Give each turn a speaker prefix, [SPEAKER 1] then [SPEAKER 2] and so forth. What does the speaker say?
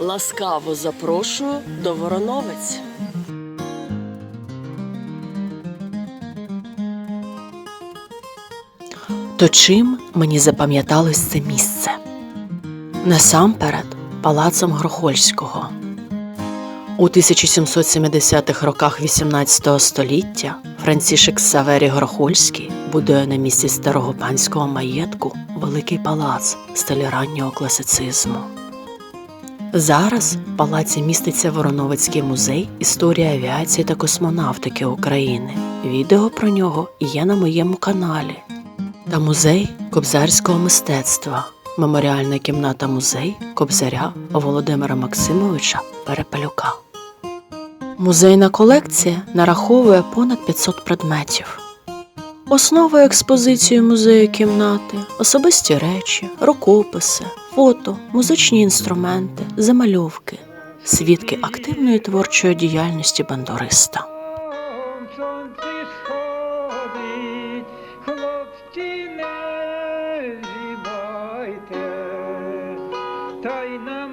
[SPEAKER 1] Ласкаво запрошую до Вороновець. То чим мені запам'яталось це місце? Насамперед, палацом Грохольського. У 1770-х роках XVIII століття Францішек Саверій Грохольський будує на місці старого панського маєтку великий палац стилі раннього класицизму. Зараз в палаці міститься Вороновицький музей історії авіації та космонавтики України. Відео про нього є на моєму каналі. Та музей кобзарського мистецтва, меморіальна кімната музей Кобзаря Володимира Максимовича Перепелюка. Музейна колекція нараховує понад 500 предметів. Основою експозиції музею кімнати особисті речі, рукописи, фото, музичні інструменти, замальовки, свідки активної творчої діяльності бандуриста.
[SPEAKER 2] Та й на